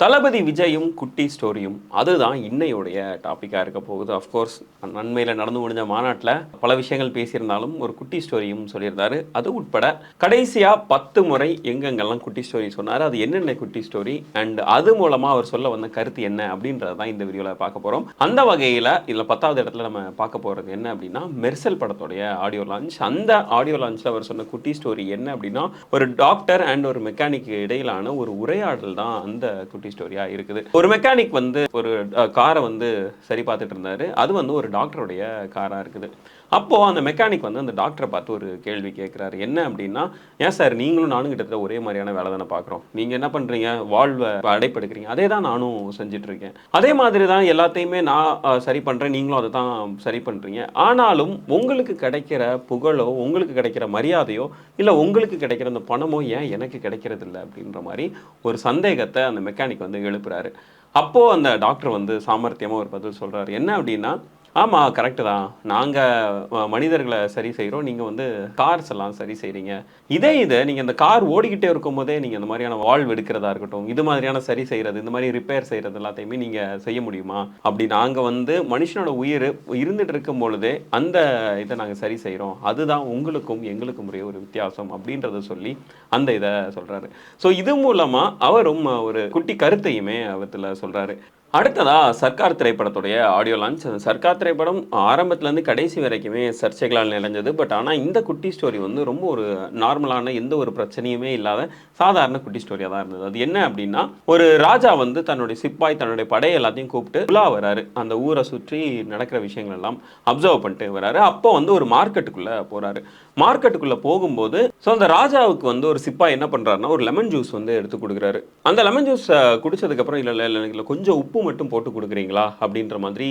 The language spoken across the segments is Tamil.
தளபதி விஜயும் குட்டி ஸ்டோரியும் அதுதான் இன்னையுடைய டாப்பிக்காக இருக்க போகுது. அஃப்கோர்ஸ் நன்மையில் நடந்து முடிஞ்ச மாநாட்டில் பல விஷயங்கள் பேசியிருந்தாலும் ஒரு குட்டி ஸ்டோரியும் சொல்லியிருந்தாரு. அது உட்பட கடைசியாக பத்து முறை எங்கெங்கெல்லாம் குட்டி ஸ்டோரி சொன்னார். அது என்னென்ன குட்டி ஸ்டோரி அண்ட் அது மூலமாக அவர் சொல்ல வந்த கருத்து என்ன அப்படின்றது தான் இந்த வீடியோவில் பார்க்க போகிறோம் அந்த வகையில் இதில் பத்தாவது இடத்துல நம்ம பார்க்க போகிறது என்ன அப்படின்னா மெர்சல் படத்துடைய ஆடியோ லான்ச் அந்த ஆடியோ லான்ச்சில் அவர் சொன்ன குட்டி ஸ்டோரி என்ன அப்படின்னா ஒரு டாக்டர் அண்ட் ஒரு மெக்கானிக் இடையிலான ஒரு உரையாடல் தான் அந்த குட்டி ஸ்டோரியா இருக்குது. ஒரு மெக்கானிக் வந்து ஒரு காரை வந்து சரி பார்த்துட்டு இருந்தாரு. அது வந்து ஒரு டாக்டருடைய காரா இருக்குது. அப்போ அந்த மெக்கானிக் வந்து அந்த டாக்டரை பார்த்து ஒரு கேள்வி கேட்குறாரு. என்ன அப்படின்னா ஏன் சார் நீங்களும் நானும் கிட்டத்தட்ட ஒரே மாதிரியான வேலை தானே பார்க்குறோம். நீங்கள் என்ன பண்ணுறீங்க வாழ்வை அடைப்படுக்கிறீங்க. அதே தான் நானும் செஞ்சுட்டு இருக்கேன் அதே மாதிரி தான் எல்லாத்தையுமே நான் சரி பண்ணுறேன் நீங்களும் அதை தான் சரி பண்ணுறீங்க ஆனாலும் உங்களுக்கு கிடைக்கிற புகழோ உங்களுக்கு கிடைக்கிற மரியாதையோ இல்லை உங்களுக்கு கிடைக்கிற அந்த பணமோ ஏன் எனக்கு கிடைக்கிறது இல்லை அப்படின்ற மாதிரி ஒரு சந்தேகத்தை அந்த மெக்கானிக் வந்து எழுப்புறாரு. அப்போது அந்த டாக்டர் வந்து சாமர்த்தியமாக ஒரு பதில் சொல்கிறாரு என்ன அப்படின்னா ஆமாம் கரெக்டு தான். நாங்கள் மனிதர்களை சரி செய்கிறோம் நீங்கள் வந்து கார்ஸ் எல்லாம் சரி செய்கிறீங்க இதே இது நீங்கள் இந்த கார் ஓடிக்கிட்டே இருக்கும் போதே நீங்கள் இந்த மாதிரியான வால்வ் எடுக்கிறதா இருக்கட்டும் இது மாதிரியான சரி செய்கிறது இந்த மாதிரி ரிப்பேர் செய்கிறது எல்லாத்தையுமே நீங்கள் செய்ய முடியுமா? அப்படி நாங்கள் வந்து மனுஷனோட உயிர் இருந்துட்டு இருக்கும் பொழுதே அந்த இதை நாங்கள் சரி செய்கிறோம் அதுதான் உங்களுக்கும் எங்களுக்கும் ஒரே ஒரு வித்தியாசம் அப்படின்றத சொல்லி அந்த இதை சொல்கிறாரு ஸோ இது மூலமாக அவரும் ஒரு குட்டி கருத்தையுமே அவத்தில் சொல்கிறாரு அடுத்ததா சர்க்கார் திரைப்படத்துடைய ஆடியோ லான்ச் அந்த சர்க்கார் திரைப்படம் ஆரம்பத்துலேருந்து கடைசி வரைக்குமே சர்ச்சைகளால் நிறைஞ்சது பட் ஆனால் இந்த குட்டி ஸ்டோரி வந்து ரொம்ப ஒரு நார்மலான எந்த ஒரு பிரச்சனையுமே இல்லாத சாதாரண குட்டி ஸ்டோரியாக தான் இருந்தது. அது என்ன அப்படின்னா ஒரு ராஜா வந்து தன்னுடைய சிப்பாய் தன்னுடைய படை எல்லாத்தையும் கூப்பிட்டு உலா வராரு. அந்த ஊரை சுற்றி நடக்கிற விஷயங்கள் எல்லாம் அப்சர்வ் பண்ணிட்டு வராரு. அப்போ வந்து ஒரு மார்க்கெட்டுக்குள்ளே போகிறாரு மார்க்கெட்டுக்குள்ளே போகும்போது ஸோ அந்த ராஜாவுக்கு வந்து ஒரு சிப்பாய் என்ன பண்ணுறாருன்னா ஒரு லெமன் ஜூஸ் வந்து எடுத்து கொடுக்குறாரு. அந்த லெமன் ஜூஸ் குடிச்சதுக்கப்புறம் இல்லை இல்லை இல்லை இல்லை கொஞ்சம் உப்பு மட்டும் போட்டு கொடுக்குறீங்களா? அப்படின்ற மாதிரி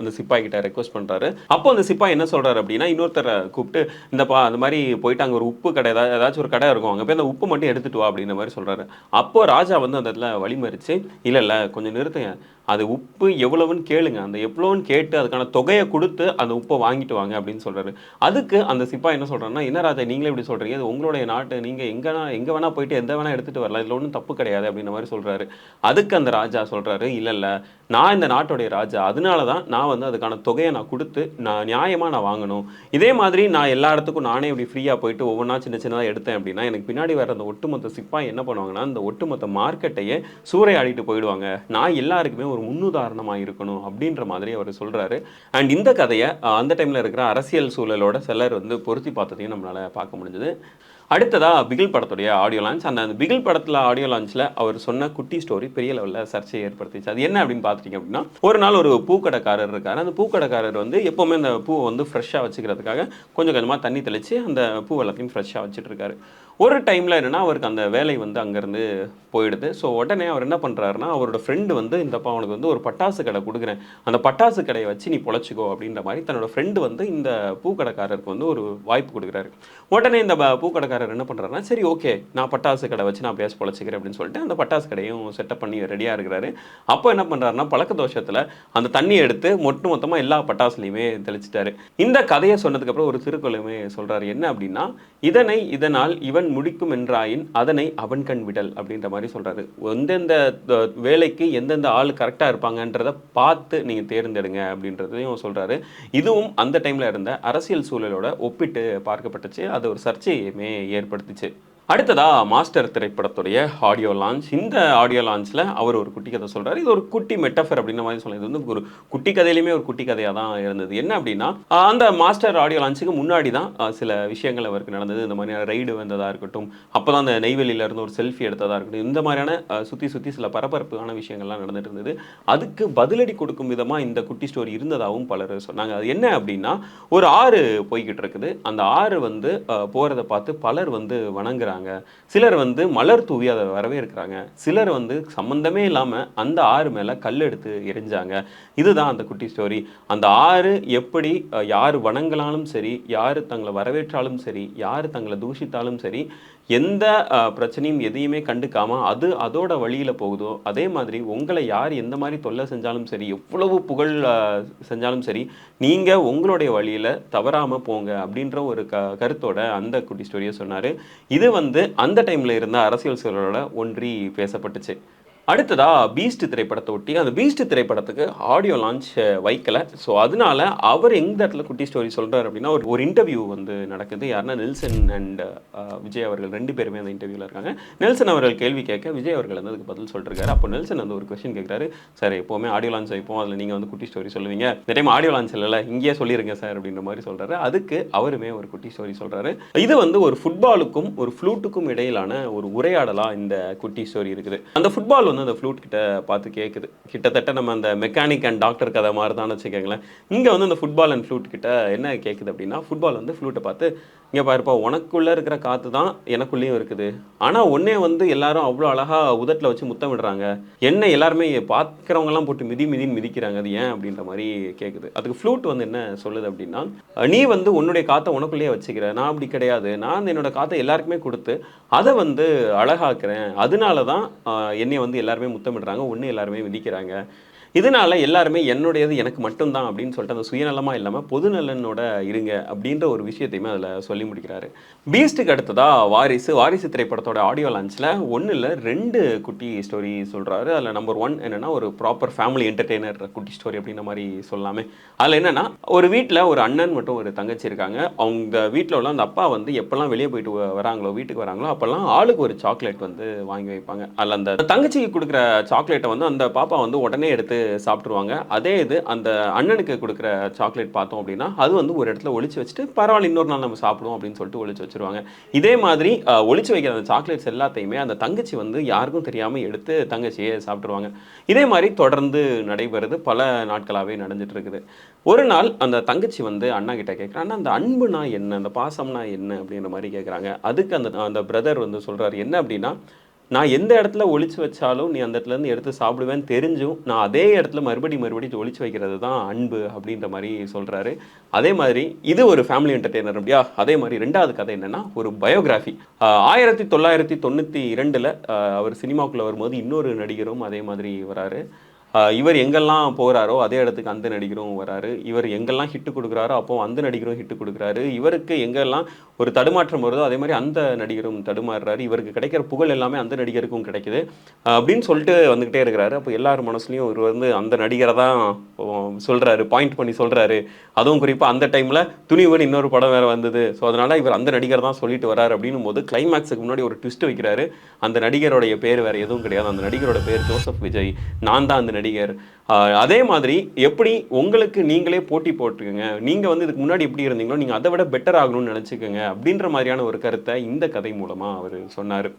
அந்த சிப்பாய் கிட்ட ரெக்வஸ்ட் பண்ணுறாரு அப்போ அந்த சிப்பாய் என்ன சொல்கிறாரு அப்படின்னா இன்னொருத்தரை கூப்பிட்டு இந்தப்பா அந்த மாதிரி போயிட்டு அங்கே ஒரு உப்பு கடை ஏதாவது ஏதாச்சும் ஒரு கடை இருக்கும் அங்கே போய் அந்த உப்பு மட்டும் எடுத்துட்டு வா அப்படின்ற மாதிரி சொல்கிறாரு அப்போ ராஜா வந்து அந்த இடத்துல வழிமறிச்சு இல்லை இல்லை கொஞ்சம் நிறுத்துங்க. அது உப்பு எவ்வளவுன்னு கேளுங்க. அந்த எவ்வளோன்னு கேட்டு அதுக்கான தொகையை கொடுத்து அந்த உப்பை வாங்கிட்டு வாங்க அப்படின்னு சொல்கிறாரு அதுக்கு அந்த சிப்பா என்ன சொல்கிறேன்னா என்ன ராஜா நீங்களே இப்படி சொல்கிறீங்க அது உங்களுடைய நாட்டு நீங்கள் எங்கன்னா எங்கே வேணால் போயிட்டு எந்த வேணால் எடுத்துட்டு வரலாம். இதில் ஒன்றும் தப்பு கிடையாது அப்படின்ற மாதிரி சொல்கிறாரு அதுக்கு அந்த ராஜா சொல்கிறாரு இல்லை இல்லை நான் இந்த நாட்டுடைய ராஜா. அதனால தான் நான் வந்து அதுக்கான தொகையை நான் கொடுத்து நான் நியாயமாக நான் வாங்கணும். இதே மாதிரி நான் எல்லா இடத்துக்கும் நானே இப்படி ஃப்ரீயாக போயிட்டு ஒவ்வொன்றா சின்ன சின்னதாக எடுத்தேன் அப்படின்னா எனக்கு பின்னாடி வர அந்த ஒட்டுமொத்த சிப்பா என்ன பண்ணுவாங்கன்னா அந்த ஒட்டுமொத்த மார்க்கெட்டையே சூறையாடிட்டு போயிடுவாங்க. நான் எல்லாருக்குமே ஒரு முன்னுதாரணமாக இருக்கணும் அப்படின்ற மாதிரி அவர் சொல்கிறாரு அண்ட் இந்த கதையை அந்த டைம்ல இருக்கிற அரசியல் சூழலோட சிலர் வந்து பொருத்தி பார்த்ததையும் நம்மளால பார்க்க முடிஞ்சது. அடுத்ததாக பிகில் படத்துடைய ஆடியோ லான்ச் அந்த அந்த பிகில் படத்தில் ஆடியோ லான்ச்சில் அவர் சொன்ன குட்டி ஸ்டோரி பெரிய லெவலில் சர்ச்சையை ஏற்படுத்திச்சு. அது என்ன அப்படின்னு பார்த்துட்டீங்க அப்படின்னா ஒரு நாள் ஒரு பூக்கடைக்காரர் இருக்கார். அந்த பூக்கடைக்காரர் வந்து எப்போவுமே அந்த பூவை வந்து ஃப்ரெஷ்ஷாக வச்சுக்கிறதுக்காக கொஞ்சம் கொஞ்சமாக தண்ணி தெளித்து அந்த பூ எல்லாத்தையும் ஃப்ரெஷ்ஷாக வச்சுட்டு இருக்காரு. ஒரு டைமில் என்னென்னா அவருக்கு அந்த வேலை வந்து அங்கேருந்து போயிடுது. ஸோ உடனே அவர் என்ன பண்ணுறாருன்னா அவரோட ஃப்ரெண்டு வந்து இந்தப்பா அவனுக்கு வந்து ஒரு பட்டாசு கடை கொடுக்குறேன். அந்த பட்டாசு கடையை வச்சு நீ பொழைச்சிக்கோ அப்படின்ற மாதிரி தன்னோட ஃப்ரெண்டு வந்து இந்த பூக்கடைக்காரருக்கு வந்து ஒரு வாய்ப்பு கொடுக்குறாரு. உடனே இந்த பூக்கடைக்காரர் என்ன பண்ணுறாருன்னா சரி ஓகே நான் பட்டாசு கடை வச்சு நான் பேச பொழைச்சிக்கிறேன் அப்படின்னு சொல்லிட்டு அந்த பட்டாசு கடையும் செட்டப் பண்ணி ரெடியாக இருக்கிறாரு. அப்போ என்ன பண்ணுறாருன்னா பழக்க தோஷத்தில் அந்த தண்ணியை எடுத்து மொட்டு மொத்தமாக எல்லா பட்டாசுலையுமே தெளிச்சிட்டாரு. இந்த கதையை சொன்னதுக்கப்புறம் ஒரு திருக்குறளுமே சொல்கிறாரு என்ன அப்படின்னா இதனை இதனால் இவன் முடிக்கும் என்றாயின் அதனை அவன் கண் விடல் அப்படின்ற மாதிரி சொல்கிறாரு எந்தெந்த வேலைக்கு எந்தெந்த ஆள் கரெக்டாக இருப்பாங்கன்றதை பார்த்து நீங்கள் தேர்ந்தெடுங்க அப்படின்றதையும் சொல்கிறாரு இதுவும் அந்த டைமில் இருந்த அரசியல் சூழலோட ஒப்பிட்டு பார்க்கப்பட்டுச்சு. அது ஒரு சர்ச்சையுமே ஏற்படுத்துச்சு. அடுத்ததா மாஸ்டர் திரைப்படத்துடைய ஆடியோ லான்ச் இந்த ஆடியோ லான்ச்சில் அவர் ஒரு குட்டி கதை சொல்கிறார் இது ஒரு குட்டி மெட்டஃபர் அப்படின்ற மாதிரி சொல்லலாம் இது வந்து ஒரு குட்டி கதையிலுமே ஒரு குட்டி கதையாக தான் இருந்தது. என்ன அப்படின்னா அந்த மாஸ்டர் ஆடியோ லான்ச்சுக்கு முன்னாடி தான் சில விஷயங்கள் அவருக்கு நடந்தது. இந்த மாதிரியான ரைடு வந்ததாக இருக்கட்டும் அப்போ தான் அந்த நெய்வேலியிலேருந்து ஒரு செல்ஃபி எடுத்ததாக இருக்கட்டும் இந்த மாதிரியான சுற்றி சுற்றி சில பரபரப்பான விஷயங்கள்லாம் நடந்துட்டு இருந்தது. அதுக்கு பதிலடி கொடுக்கும் விதமாக இந்த குட்டி ஸ்டோரி இருந்ததாகவும் பலர் சொன்னாங்க. அது என்ன அப்படின்னா ஒரு ஆறு போய்கிட்டு இருக்குது. அந்த ஆறு வந்து போகிறத பார்த்து பலர் வந்து வணங்குறாங்க. சிலர் வந்து மலர் தூவி அதை வரவேற்கிறாங்க. சிலர் வந்து சம்பந்தமே இல்லாம அந்த ஆறு மேல கல் எடுத்து எரிஞ்சாங்க. இதுதான் அந்த குட்டி ஸ்டோரி அந்த ஆறு எப்படி யார் வணங்கலாலும் சரி யார் தங்களை வரவேற்றாலும் சரி யார் தங்களை தூஷித்தாலும் சரி எந்த பிரச்சனையும் எதையுமே கண்டுக்காம அது அதோட வழியில போகுதோ அதே மாதிரி உங்களை யார் எந்த மாதிரி தொல்லை செஞ்சாலும் சரி எவ்வளவு புகழ் செஞ்சாலும் சரி நீங்க உங்களுடைய வழியில தவறாம போங்க அப்படின்ற ஒரு க கருத்தோட அந்த குட்டி ஸ்டோரியை சொன்னாரு. இது வந்து அந்த டைம்ல இருந்த அரசியல் சூழலோட ஒன்றி பேசப்பட்டுச்சு. அடுத்ததா பீஸ்ட் திரைப்படத்தை ஒட்டி அந்த பீஸ்ட் திரைப்படத்துக்கு ஆடியோ லான்ச் வைக்கல. ஸோ அதனால அவர் எந்த இடத்துல குட்டி ஸ்டோரி சொல்கிறார் அப்படின்னா ஒரு ஒரு இன்டர்வியூ வந்து நடக்குது. யாருன்னா நெல்சன் அண்ட் விஜய் அவர்கள் ரெண்டு பேருமே அந்த இன்டர்வியூல இருக்காங்க. நெல்சன் அவர்கள் கேள்வி கேட்க விஜய் அவர்கள் வந்து அதுக்கு பதில் சொல்லிருக்காரு. அப்போ நெல்சன் வந்து ஒரு கொஸ்டின் கேட்குறாரு. சார் எப்போவுமே ஆடியோ லான்ச் வைப்போம். அதில் நீங்கள் வந்து குட்டி ஸ்டோரி சொல்லுவீங்க. இந்த டைம் ஆடியோ லான்ச் இல்லைல்ல. இங்கேயே சொல்லிருங்க சார் அப்படின்ற மாதிரி சொல்கிறாரு அதுக்கு அவருமே ஒரு குட்டி ஸ்டோரி சொல்கிறாரு இது வந்து ஒரு ஃபுட்பாலுக்கும் ஒரு ஃப்ளூட்டுக்கும் இடையிலான ஒரு உரையாடலாக இந்த குட்டி ஸ்டோரி இருக்குது. அந்த ஃபுட்பால் வந்து அந்த ஃப்ளூட் கிட்ட பார்த்து கேட்குது கிட்டத்தட்ட நம்ம அந்த மெக்கானிக் அண்ட் டாக்டர் கதை மாதிரி தான் வச்சுக்கோங்களேன். இங்கே வந்து அந்த ஃபுட்பால் அண்ட் ஃப்ளூட் கிட்ட என்ன கேட்குது அப்படின்னா ஃபுட்பால் வந்து ஃப்ளூட்டை பார்த்து இங்கே பாருப்பா உனக்குள்ளே இருக்கிற காற்று தான் எனக்குள்ளேயும் இருக்குது. ஆனால் உன்னே வந்து எல்லாரும் அவ்வளோ அழகாக உதட்டில் வச்சு முத்தம் விடுறாங்க. என்ன எல்லாருமே பார்க்குறவங்கலாம் போட்டு மிதி மிதின்னு மிதிக்கிறாங்க. அது ஏன்? அப்படின்ற மாதிரி கேட்குது அதுக்கு ஃப்ளூட் வந்து என்ன சொல்லுது அப்படின்னா நீ வந்து உன்னுடைய காற்றை உனக்குள்ளேயே வச்சுக்கிற. நான் அப்படி கிடையாது. நான் என்னோட காற்றை எல்லாருக்குமே கொடுத்து அதை வந்து அழகாக்குறேன். அதனால தான் என்னை வந்து எல்லாருமே முத்தமிடுறாங்க. ஒன்று எல்லாருமே மிதிக்கிறாங்க இதனால எல்லாருமே என்னுடையது எனக்கு மட்டும்தான் அப்படின்னு சொல்லிட்டு அந்த சுயநலமாக இல்லாமல் பொதுநலனோட இருங்க அப்படின்ற ஒரு விஷயத்தையுமே அதில் சொல்லி முடிக்கிறாரு. பீஸ்ட்டுக்கு அடுத்ததா வாரிசு. வாரிசு திரைப்படத்தோட ஆடியோ லான்ச்சில் ஒன்றும் இல்லை ரெண்டு குட்டி ஸ்டோரி சொல்கிறாரு அதில் நம்பர் ஒன் என்னென்னா ஒரு ப்ராப்பர் ஃபேமிலி என்டர்டெய்னர் குட்டி ஸ்டோரி அப்படின்ற மாதிரி சொல்லலாமே. அதில் என்னென்னா ஒரு வீட்டில் ஒரு அண்ணன் மட்டும் ஒரு தங்கச்சி இருக்காங்க. அவங்க வீட்டில் உள்ள அந்த அப்பா வந்து எப்போல்லாம் வெளியே போயிட்டு வ- வராங்களோ வீட்டுக்கு வராங்களோ அப்போல்லாம் ஆளுக்கு ஒரு சாக்லேட் வந்து வாங்கி வைப்பாங்க. அதில் அந்த தங்கச்சிக்கு கொடுக்குற சாக்லேட்டை வந்து அந்த பாப்பா வந்து உடனே எடுத்து சாப்பிட்ருவாங்க அதே இது அந்த அண்ணனுக்கு கொடுக்குற சாக்லேட் பார்த்தோம் அப்படின்னா அது வந்து ஒரு இடத்துல ஒழிச்சு வச்சுட்டு பரவாயில்ல இன்னொரு நாள் நம்ம சாப்பிடுவோம் அப்படின்னு சொல்லிட்டு ஒழிச்சு வச்சிருவாங்க. இதே மாதிரி ஒழிச்சு வைக்கிற அந்த சாக்லேட்ஸ் எல்லாத்தையுமே அந்த தங்கச்சி வந்து யாருக்கும் தெரியாமல் எடுத்து தங்கச்சியே சாப்பிட்ருவாங்க இதே மாதிரி தொடர்ந்து நடைபெறுது பல நாட்களாகவே நடந்துட்டு இருக்குது ஒரு நாள் அந்த தங்கச்சி வந்து அண்ணா கிட்ட கேட்குறாங்க அந்த அன்புனா என்ன? அந்த பாசம்னா என்ன? அப்படின்ற மாதிரி கேட்குறாங்க. அதுக்கு அந்த அந்த பிரதர் வந்து சொல்கிறார் என்ன அப்படின்னா நான் எந்த இடத்துல ஒழிச்சு வச்சாலும் நீ அந்த இடத்துலேருந்து எடுத்து சாப்பிடுவேன்னு தெரிஞ்சும் நான் அதே இடத்துல மறுபடி மறுபடி ஒழிச்சு வைக்கிறது தான் அன்பு அப்படின்ற மாதிரி சொல்கிறாரு அதே மாதிரி இது ஒரு ஃபேமிலி என்டர்டெய்னர் அப்படியா? அதே மாதிரி ரெண்டாவது கதை என்னென்னா ஒரு பயோகிராஃபி ஆயிரத்தி தொள்ளாயிரத்தி தொண்ணூற்றி இரண்டில் அவர் சினிமாக்குள்ளே வரும்போது இன்னொரு நடிகரும் அதே மாதிரி வராரு. இவர் எங்கெல்லாம் போகிறாரோ அதே இடத்துக்கு அந்த நடிகரும் வராரு. இவர் எங்கெல்லாம் ஹிட்டு கொடுக்குறாரோ அப்போ அந்த நடிகரும் ஹிட்டு கொடுக்குறாரு. இவருக்கு எங்கெல்லாம் ஒரு தடுமாற்றம் வருதோ அதே மாதிரி அந்த நடிகரும் தடுமாறுறாரு. இவருக்கு கிடைக்கிற புகழ் எல்லாமே அந்த நடிகருக்கும் கிடைக்குது. அப்படின்னு சொல்லிட்டு வந்துக்கிட்டே இருக்கிறாரு. அப்போ எல்லார் மனசுலையும் இவர் வந்து அந்த நடிகரை தான் சொல்கிறாரு பாயிண்ட் பண்ணி சொல்கிறாரு அதுவும் குறிப்பாக அந்த டைமில் துணிவுன்னு இன்னொரு படம் வேறு வந்தது. ஸோ அதனால் இவர் அந்த நடிகர் தான் சொல்லிட்டு வராரு அப்படின்னும் போது கிளைமேக்ஸுக்கு முன்னாடி ஒரு ட்விஸ்ட் வைக்கிறாரு. அந்த நடிகருடைய பேர் வேறு எதுவும் கிடையாது. அந்த நடிகரோட பேர் ஜோசப் விஜய். நான் தான் அந்த நடிகர். ஆஹ் அதே மாதிரி எப்படி உங்களுக்கு நீங்களே போட்டி போட்டுக்கோங்க. நீங்கள் வந்து இதுக்கு முன்னாடி எப்படி இருந்தீங்களோ நீங்கள் அதை விட பெட்டர் ஆகணும்னு நினச்சிக்கோங்க அப்படின்ற மாதிரியான ஒரு கருத்தை இந்த கதை மூலமாக அவர் சொன்னார்.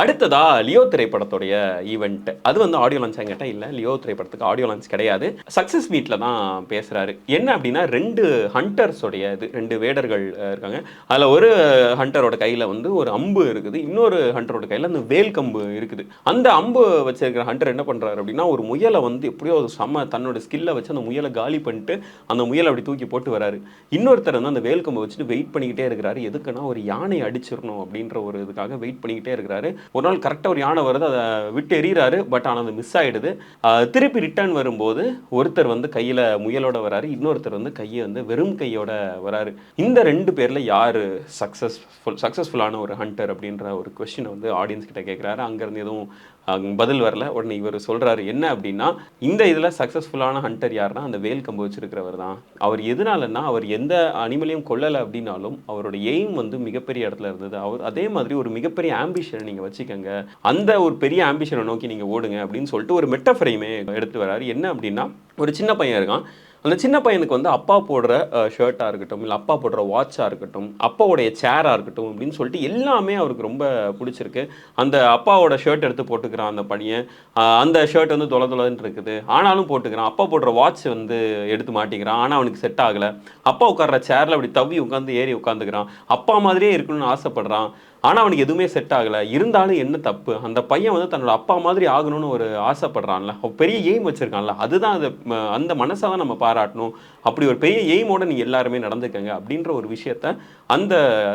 அடுத்ததா லியோ திரைப்படத்துடைய ஈவெண்ட் அது வந்து ஆடியோ லான்ச் கேட்டால் இல்லை. லியோ திரைப்படத்துக்கு ஆடியோ லான்ச் கிடையாது. சக்ஸஸ் மீட்டில் தான் பேசுகிறாரு என்ன அப்படின்னா ரெண்டு ஹண்டர்ஸோடைய இது ரெண்டு வேடர்கள் இருக்காங்க. அதில் ஒரு ஹண்டரோட கையில் வந்து ஒரு அம்பு இருக்குது. இன்னொரு ஹண்டரோட கையில் அந்த வேல் கம்பு இருக்குது. அந்த அம்பு வச்சிருக்கிற ஹண்டர் என்ன பண்ணுறாரு அப்படின்னா ஒரு முயலை வந்து எப்படியோ ஒரு செம்ம தன்னோட ஸ்கில்லை வச்சு அந்த முயலை காலி பண்ணிட்டு அந்த முயலை அப்படி தூக்கி போட்டு வராரு. இன்னொருத்தர் வந்து அந்த வேல் கம்பை வச்சுட்டு வெயிட் பண்ணிக்கிட்டே இருக்கிறாரு. எதுக்குன்னா ஒரு யானை அடிச்சிடணும் அப்படின்ற ஒரு இதுக்காக வெயிட் பண்ணிக்கிட்டே இருக்கிறாரு. ஒரு நாள் கரெக்டாக ஒரு யானை வருது அதை விட்டு எறிகிறாரு பட் ஆனால் அது மிஸ் ஆகிடுது திருப்பி ரிட்டர்ன் வரும்போது ஒருத்தர் வந்து கையில் முயலோட வராரு இன்னொருத்தர் வந்து கையை வந்து வெறும் கையோட வராரு. இந்த ரெண்டு பேரில் யார் சக்ஸஸ்ஃபுல் சக்ஸஸ்ஃபுல்லான ஒரு ஹண்டர் அப்படின்ற ஒரு கொஷினை வந்து ஆடியன்ஸ் கிட்ட கேட்குறாரு அங்கேருந்து எதுவும் பதில் வரல. உடனே இவர் சொல்கிறாரு என்ன அப்படின்னா இந்த இதில் சக்ஸஸ்ஃபுல்லான ஹண்டர் யாருன்னா அந்த வேல் கம்பு வச்சிருக்கிறவர் தான். அவர் எதனாலன்னா அவர் எந்த அனிமலையும் கொல்லலை அப்படின்னாலும் அவரோட எய்ம் வந்து மிகப்பெரிய இடத்துல இருந்தது. அவர் அதே மாதிரி ஒரு மிகப்பெரிய ஆம்பிஷனை நீங்கள் வச்சுக்கோங்க. அந்த ஒரு பெரிய ஆம்பிஷனை நோக்கி நீங்கள் ஓடுங்க அப்படின்னு சொல்லிட்டு ஒரு மெட்டஃபரையுமே எடுத்து வராரு என்ன அப்படின்னா ஒரு சின்ன பையன் இருக்கான். அந்த சின்ன பையனுக்கு வந்து அப்பா போடுற ஷர்ட்டாக இருக்கட்டும் இல்லை அப்பா போடுற வாட்சாக இருக்கட்டும் அப்பாவுடைய சேராக இருக்கட்டும் அப்படின்னு சொல்லிட்டு எல்லாமே அவருக்கு ரொம்ப பிடிச்சிருக்கு. அந்த அப்பாவோட ஷர்ட் எடுத்து போட்டுக்கிறான் அந்த பையன். அந்த ஷர்ட் வந்து தொலை தொலைன்னு இருக்குது. ஆனாலும் போட்டுக்கிறான். அப்பா போடுற வாட்ச் வந்து எடுத்து மாட்டிக்கிறான். ஆனால் அவனுக்கு செட் ஆகலை. அப்பா உட்கார்ற சேரில் அப்படி தவி உட்காந்து ஏறி உட்காந்துக்கிறான் அப்பா மாதிரியே இருக்கணும்னு ஆசைப்படுறான். ஆனால் அவனுக்கு எதுவுமே செட் ஆகலை. இருந்தாலும் என்ன தப்பு? அந்த பையன் வந்து தன்னோட அப்பா மாதிரி ஆகணும்னு ஒரு ஆசைப்படுறான்ல. பெரிய எய்ம் வச்சுருக்கான்ல. அதுதான் அது ம, அந்த மனசை தான் நம்ம பாராட்டணும். அப்படி ஒரு பெரிய எய்மோட நீ எல்லாருமே நடந்துக்கங்க அப்படின்ற ஒரு விஷயத்த அந்த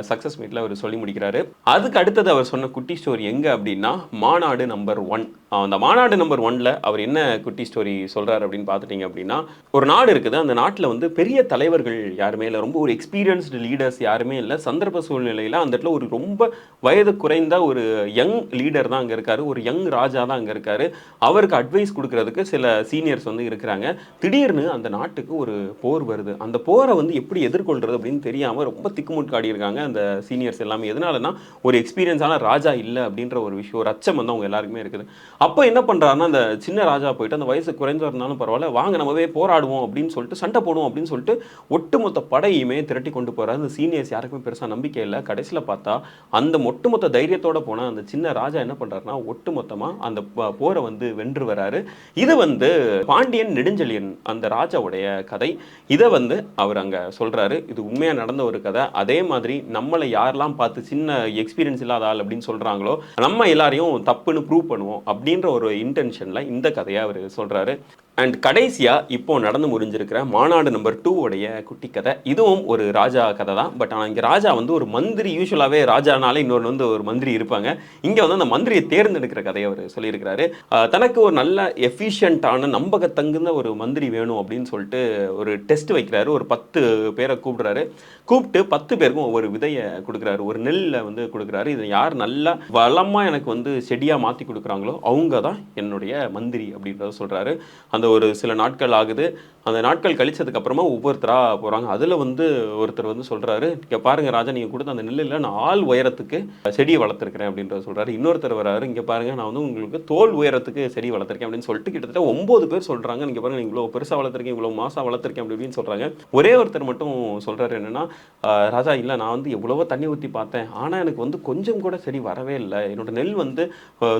சக்ஸஸ் மீட்டில் அவர் சொல்லி முடிக்கிறாரு. அதுக்கு அடுத்தது அவர் சொன்ன குட்டி ஸ்டோரி எங்கே அப்படின்னா மாநாடு நம்பர் ஒன் அந்த மாநாடு நம்பர் ஒன்ல அவர் என்ன குட்டி ஸ்டோரி சொல்கிறார் அப்படின்னு பார்த்துட்டீங்க அப்படின்னா ஒரு நாடு இருக்குது. அந்த நாட்டில் வந்து பெரிய தலைவர்கள் யாருமே இல்லை. ரொம்ப ஒரு எக்ஸ்பீரியன்ஸ்டு லீடர்ஸ் யாருமே இல்லை. சந்தர்ப்ப சூழ்நிலையில் அந்த இடத்துல ஒரு ரொம்ப வயது குறைந்த ஒரு யங் லீடர் தான் அங்கே இருக்காரு ஒரு யங் ராஜா தான் அங்கே இருக்காரு. அவருக்கு அட்வைஸ் கொடுக்கறதுக்கு சில சீனியர்ஸ் வந்து இருக்கிறாங்க. திடீர்னு அந்த நாட்டுக்கு ஒரு போர் வருது. அந்த போரை வந்து எப்படி எதிர்கொள்றது அப்படின்னு தெரியாமல் ரொம்ப திக்குமுட்காடி இருக்காங்க அந்த சீனியர்ஸ் எல்லாமே. எதனாலனா ஒரு எக்ஸ்பீரியன்ஸான ராஜா இல்லை அப்படின்ற ஒரு விஷயம் ஒரு அச்சம் வந்து அவங்க எல்லாருக்குமே இருக்குது. அப்போ என்ன பண்ணுறாருன்னா அந்த சின்ன ராஜா போயிட்டு அந்த வயசு குறைஞ்சா இருந்தாலும் பரவாயில்ல வாங்க நம்மவே போராடுவோம் அப்படின்னு சொல்லிட்டு சண்டை போடுவோம் அப்படின்னு சொல்லிட்டு ஒட்டுமொத்த படையுமே திரட்டி கொண்டு போகிறார் அந்த சீனியர்ஸ் யாருக்குமே பெருசாக நம்பிக்கை இல்லை. கடைசியில் பார்த்தா அந்த அந்த ஒட்டுமொத்த தைரியத்தோட போனால் அந்த சின்ன ராஜா என்ன பண்றாருன்னா ஒட்டுமொத்தமாக அந்த போரை வந்து வென்று வராரு. இது வந்து பாண்டியன் நெடுஞ்செழியன் அந்த ராஜாவுடைய கதை. இதை வந்து அவர் அங்க சொல்றாரு. இது உண்மையாக நடந்த ஒரு கதை. அதே மாதிரி நம்மளை யாரெல்லாம் பார்த்து சின்ன எக்ஸ்பீரியன்ஸ் இல்லாத ஆள் அப்படின்னு சொல்றாங்களோ நம்ம எல்லாரையும் தப்புன்னு ப்ரூவ் பண்ணுவோம் அப்படின்ற ஒரு இன்டென்ஷனில் இந்த கதையை அவர் சொல்றாரு. அண்ட் கடைசியாக இப்போது நடந்து முடிஞ்சிருக்கிற மாநாடு நம்பர் டூ உடைய குட்டி கதை. இதுவும் ஒரு ராஜா கதை தான் பட் ஆனால் இங்கே ராஜா வந்து ஒரு மந்திரி யூஸ்வலாகவே ராஜானாலே இன்னொரு வந்து ஒரு மந்திரி இருப்பாங்க. இங்கே வந்து அந்த மந்திரியை தேர்ந்தெடுக்கிற கதையை அவர் சொல்லியிருக்கிறாரு. தனக்கு ஒரு நல்ல எஃபிஷியண்ட்டான நம்பகத்தங்குந்த ஒரு மந்திரி வேணும் அப்படின்னு சொல்லிட்டு ஒரு டெஸ்ட் வைக்கிறாரு. ஒரு பத்து பேரை கூப்பிடுறாரு. கூப்பிட்டு பத்து பேருக்கும் ஒவ்வொரு விதையை கொடுக்குறாரு. ஒரு நெல்லை வந்து கொடுக்குறாரு. இதை யார் நல்லா வளமாக எனக்கு வந்து செடியாக மாற்றி கொடுக்குறாங்களோ அவங்க தான் என்னுடைய மந்திரி அப்படின்றத சொல்கிறாரு அந்த ஒரு சில நாட்கள் ஆகுது. அந்த நாட்கள் கழிச்சதுக்கு அப்புறமா ஒவ்வொருத்தராக போகிறாங்க அதில் வந்து ஒருத்தர் வந்து சொல்கிறாரு இங்கே பாருங்க ராஜா நீங்கள் கொடுத்த அந்த நெல்லில் நான் ஆள் உயரத்துக்கு செடியை வளர்த்துருக்கிறேன் அப்படின்றத சொல்கிறாரு இன்னொருத்தர் வராரு இங்கே பாருங்க நான் வந்து உங்களுக்கு தோல் உயரத்துக்கு செடி வளர்த்துருக்கேன் அப்படின்னு சொல்லிட்டு கிட்டத்தட்ட ஒம்பது பேர் சொல்கிறாங்க நீங்கள் பாருங்க நீங்கள் இவ்வளோ பெருசாக வளர்த்துருக்கேன் இவ்வளோ மாதம் வளர்த்துருக்கேன் அப்படி சொல்கிறாங்க ஒரே ஒருத்தர் மட்டும் சொல்கிறாரு என்னன்னா ராஜா இல்லை நான் வந்து எவ்வளவோ தண்ணி ஊற்றி பார்த்தேன். ஆனால் எனக்கு வந்து கொஞ்சம் கூட செடி வரவே இல்லை. என்னோட நெல் வந்து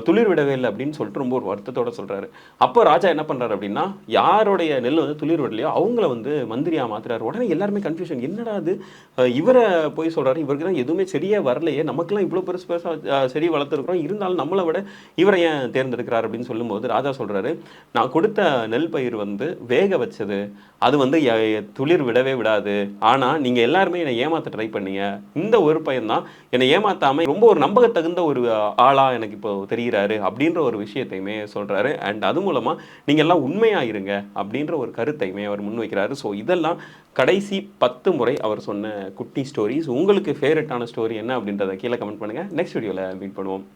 துளிர் விடவே இல்லை அப்படின்னு சொல்லிட்டு ரொம்ப ஒரு வருத்தத்தோட சொல்கிறாரு அப்போ ராஜா என்ன பண்ணுறாரு அப்படின்னா யாருடைய நெல் வந்து துளிர் விடலையோ அவங்கள வந்து மந்திரியா மாற்றுறாரு உடனே எல்லாருமே கன்ஃபியூஷன் என்னடா அது இவரை போய் சொல்றாரு. இவருக்கு தான் எதுவுமே சரியா வரலையே. நமக்குலாம் இவ்வளோ பெருசு பெருசாக செடி வளர்த்துருக்குறோம். இருந்தாலும் நம்மளை விட இவரை ஏன் தேர்ந்தெடுக்கிறார் அப்படின்னு சொல்லும்போது ராஜா சொல்றாரு நான் கொடுத்த நெல் பயிர் வந்து வேக வச்சது. அது வந்து எ- துளிர் விடவே விடாது. ஆனா நீங்க எல்லாருமே என்னை ஏமாத்த ட்ரை பண்ணீங்க. இந்த ஒரு பையன்தான் என்னை ஏமாத்தாமல் ரொம்ப ஒரு நம்பகத்தகுந்த ஒரு ஆளாக எனக்கு இப்போ தெரிகிறாரு. அப்படின்ற ஒரு விஷயத்தையுமே சொல்கிறாரு அண்ட் அது மூலமாக நீங்க எல்லாம் உண்மையாக இருங்க அப்படின்ற ஒரு கருத்தை கருத்தையுமே அவர் முன்வைக்கிறாரு ஸோ இதெல்லாம் கடைசி பத்து முறை அவர் சொன்ன குட்டி ஸ்டோரிஸ் உங்களுக்கு ஃபேவரட்டான ஸ்டோரி என்ன அப்படின்றத கீழே கமெண்ட் பண்ணுங்க. நெக்ஸ்ட் வீடியோவில் மீட் பண்ணுவோம்.